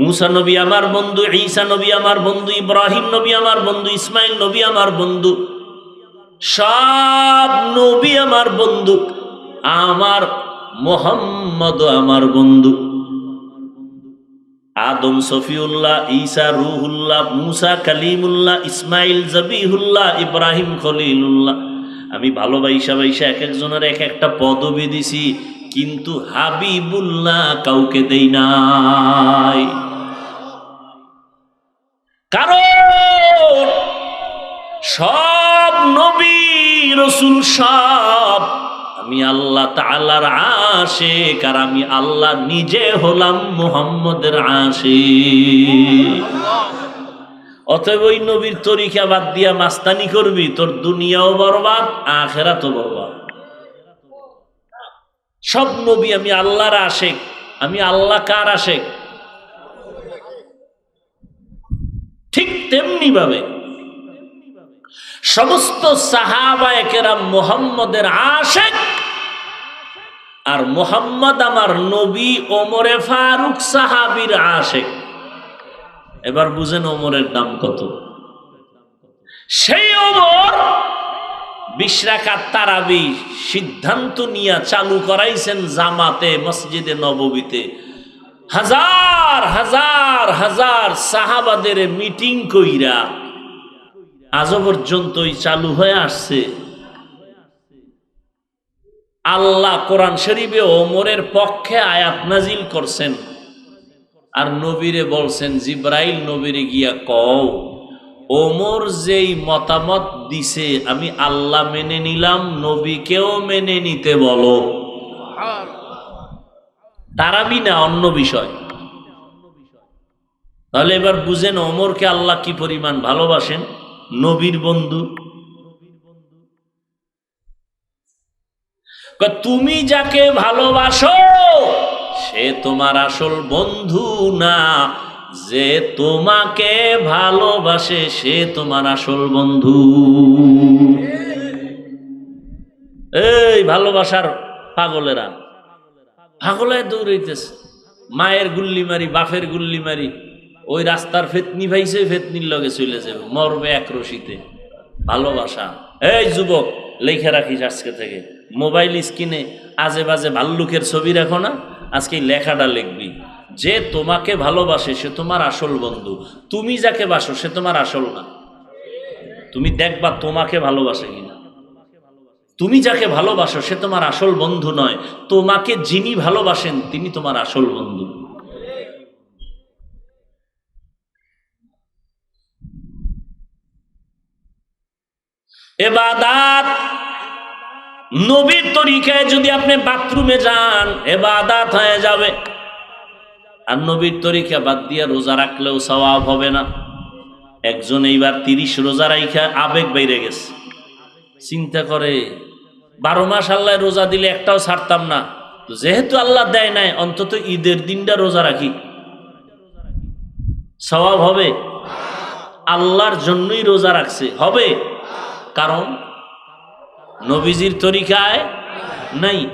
মুসা নবী আমার বন্ধু, ঈসা নবী আমার বন্ধু, ইব্রাহিম নবী আমার বন্ধু, ইসমাইল নবী আমার বন্ধু, সব নবী আমার বন্ধু, আমার মোহাম্মদ আমার বন্ধু। আদম সফিউল্লাহ, ঈসা রুহুল্লাহ, মুসা কালিমুল্লাহ, ইসমাইল জবিহুল্লাহ, ইব্রাহিম খলিলুল্লাহ। আমি ভালোবাসা বাইসা এক একজনের এক একটা পদবি দিছি, কিন্তু হাবিবুল্লাহ কাউকে দেই নাই। কারণ সব নবী রসুল সব আমি আল্লাহ তাআলার আশেক আর আমি আল্লাহ নিজে হলাম মুহাম্মদের আশেক। অতএব ওই নবীর তরিকা বাদ দিয়া মাস্তানি করবি, তোর দুনিয়াও বরবাদ আখেরা তো বরবাদ। সব নবী আমি আল্লাহর আশেক, আমি আল্লাহ কার আশেক? ঠিক তেমনি ভাবে সমস্ত সাহাবা একেরা মোহাম্মদের আশেক আর মোহাম্মদ আমার নবী ওমরে ফারুক সাহাবির আশেক। এবার বুঝেন ওমরের দাম কত। সেই ওমর বিশ্রাকাত তারাবি সিদ্ধান্ত নিয়ে চালু করাইছেন জামাতে, মসজিদে নববীতে। হাজার হাজার সাহাবাদের মিটিং কইরা আজও পর্যন্তই চালু হয়ে আসছে। আল্লাহ কোরআন শরীফে ওমরের পক্ষে আয়াত নাজিল করছেন। আর নবীরে বলছেন, জিব্রাইল নবীরে গিয়া কও, ওমর যেই মতামত দিছে আমি আল্লাহ মেনে নিলাম, নবীকেও মেনে নিতে বলো। তারাবি না, অন্য বিষয়। তাহলে এবার বুঝেন অমরকে আল্লাহ কি পরিমাণ ভালোবাসেন? নবীর বন্ধু। তুমি যাকে ভালোবাসো, সে তোমার আসল বন্ধু না। যে তোমাকে ভালোবাসে, সে তোমার আসল বন্ধু। এই ভালোবাসার পাগলেরা। পাগলায় দৌড়াইতেছে। মায়ের গুল্লি মারি বাপের গুল্লি মারি ওই রাস্তার ফেতনি ভাইছে ফেতনির লগে চলে যাবে মরবে এক রশিতে ভালোবাসা। এই যুবক, লেখে রাখিস আজকে থেকে। মোবাইল স্ক্রিনে আজে বাজে ভাল্লুকের ছবি রাখো না, আজকে লেখাটা লিখবি। যে তোমাকে ভালোবাসে, সে তোমার আসল বন্ধু। তুমি যাকে বাসো, সে তোমার আসল না। তুমি দেখবা তোমাকে ভালোবাসে কিনা। তুমি যাকে ভালোবাসো, সে তোমার আসল বন্ধু নয়। তোমাকে যিনি ভালোবাসেন, তিনি তোমার আসল বন্ধু। এবাদাত। নবীর তরিকায় যদি আপনি বাথরুমে যান, এবাদাত হয়ে যাবে। আর নবীর তরিকা বাদ দিয়ে রোজা রাখলেও সওয়াব হবে না। একজন এইবার তিরিশ রোজা রাইখা আবেগ বাইরে গেছে। চিন্তা করে, বারো মাস আল্লাহ রোজা দিলে একটাও ছাড়তাম না। যেহেতু আল্লাহ দেয় নাই, অন্তত ঈদের দিনটা রোজা রাখি। সওয়াব হবে। আল্লাহর জন্যই রোজা রাখছে। হবে। কারণ নবীজির তরিকায় নাই।